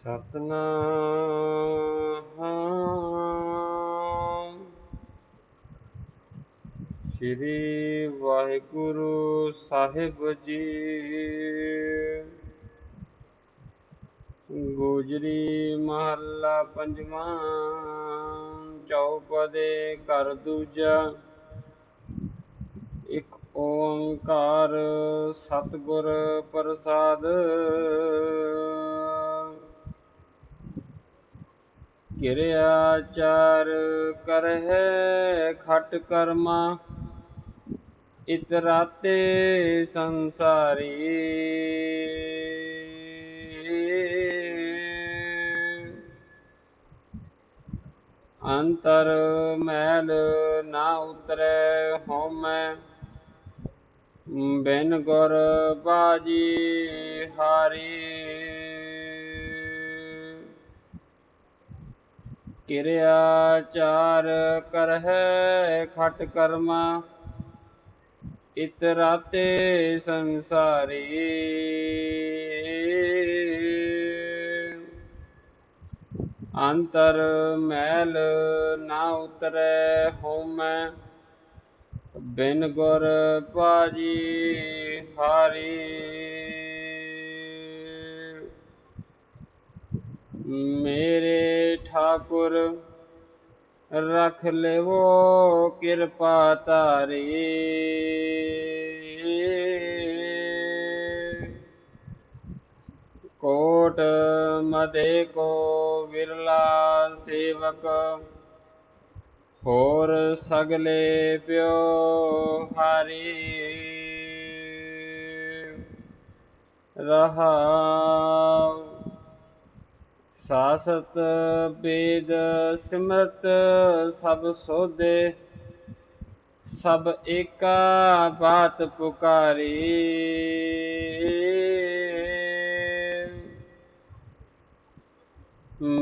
ਸਤਨਾਮ। ਸ੍ਰੀ ਵਾਹਿਗੁਰੂ ਸਾਹਿਬ ਜੀ। ਗੁਜਰੀ ਮਹੱਲਾ ਪੰਜਵਾਂ, ਚੌਪਦੇ ਘਰ ਦੂਜਾ। ਇੱਕ ਓੰਕਾਰ ਸਤਿਗੁਰ ਪ੍ਰਸਾਦ। ਕਿਰਿਆ ਚਾਰ ਕਰਹਿ ਖਟ ਕਰਮਾ, ਇਤਰਾਤੇ ਸੰਸਾਰੀ। ਅੰਤਰ ਮੈਲ ਨਾ ਉਤਰੈ ਹਉਮੈ, ਬਿਨ ਗੁਰ ਬਾਜੀ ਹਾਰੀ। ਕਿਰਿਆ ਚਾਰ ਕਰਹਿ ਖਟ ਕਰਮਾ ਇਤਰਾਤੇ ਸੰਸਾਰੀ। ਅੰਤਰ ਮੈਲ ਨਾ ਉਤਰੈ ਹੋਮੈ, ਬਿਨ ਗੁਰ ਪਾਜੀ ਹਾਰੀ। ਮੇਰੇ ਠਾਕੁਰ, ਰਖ ਲਿਵੋ ਕਿਰਪਾ ਤਾਰੀ ਕੋਟ ਮਦੇ ਕੋ ਵਿਰਲਾ ਸੇਵਕ, ਹੋਰ ਸਗਲੇ ਪਿਓ ਹਰੀ। ਰਹਾਉ ਸਾਸਤ ਬੇਦ ਸਿਮਰਤ ਸਭ ਸੋਧੇ ਸਭ ਏਕਾ ਬਾਤ ਪੁਕਾਰੀ।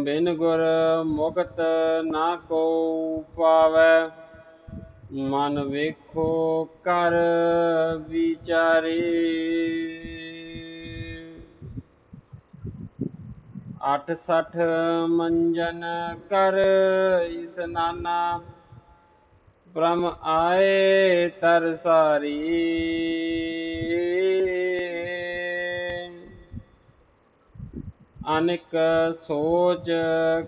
ਬਿਨ ਗੁਰ ਮੁਕਤ ਨਾ ਕੋ ਪਾਵੈ, ਮਨ ਵੇਖੋ ਕਰ ਵਿਚਾਰੀ। ਅਠ ਸਠ ਮੰਜਨ ਕਰ ਇਸਨਾਨਾ ਬ੍ਰਹਮ ਆਏ ਤਰਸਾਰੀ ਅਨੇਕ ਸੋਚ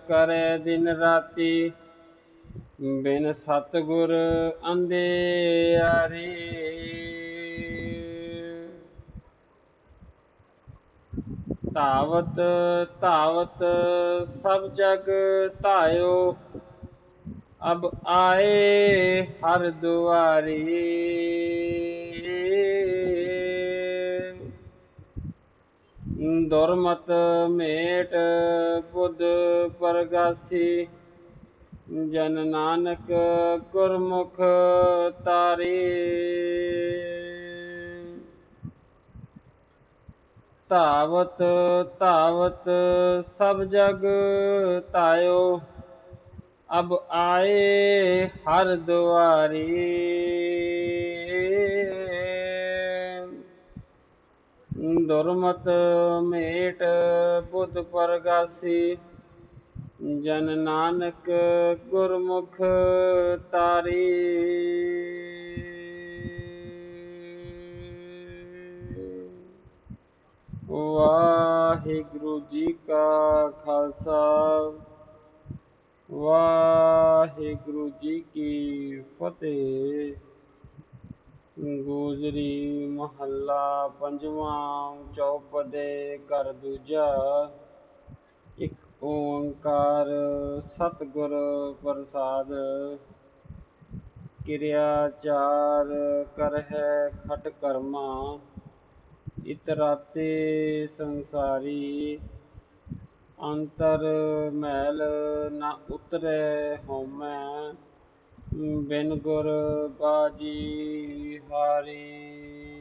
ਕਰੇ ਦਿਨ ਰਾਤੀ, ਬਿਨ ਸਤਗੁਰ ਅੰਧਿਆਰੀ। ਧਾਵਤ ਧਾਵਤ ਸਭ ਜਗ ਧਾਇਓ। ਅਬ ਆਏ ਹਰ ਦੁਆਰੀ। ਦੁਰਮਤ ਮੇਟ ਬੁੱਧ ਪਰਗਾਸੀ। ਜਨ ਨਾਨਕ ਗੁਰਮੁਖ ਤਾਰੀ। ਧਾਵਤ ਧਾਵਤ ਸਭ ਜਗ ਧਾਇਓ। ਅਬ ਆਏ ਹਰ ਦੁਆਰੀ। ਦੁਰਮਤ ਮੇਟ ਬੁੱਧ ਪਰਗਾਸੀ। ਜਨ ਨਾਨਕ ਗੁਰਮੁਖ ਤਾਰੀ। ਵਾਹਿਗੁਰੂ ਜੀ ਕਾ ਖਾਲਸਾ। ਵਾਹਿਗੁਰੂ ਜੀ ਕੀ ਫਤਿਹ। ਗੋਜਰੀ ਮਹੱਲਾ ਪੰਜਵਾਂ ਚੌਪਦੇ ਘਰ ਦੂਜਾ। ਇੱਕ ਓੰਕਾਰ ਸਤਿਗੁਰ ਪ੍ਰਸਾਦ। ਕਿਰਿਆ ਚਾਰ ਕਰਹਿ ਖਟ ਕਰਮਾ। ਇਤਰਾਤੇ ਸੰਸਾਰੀ ਅੰਤਰ ਮੈਲ ਨਾ ਉਤਰੈ ਹਉਮੈ ਬਿਨ ਗੁਰ ਬਾਜੀ ਹਾਰੀ।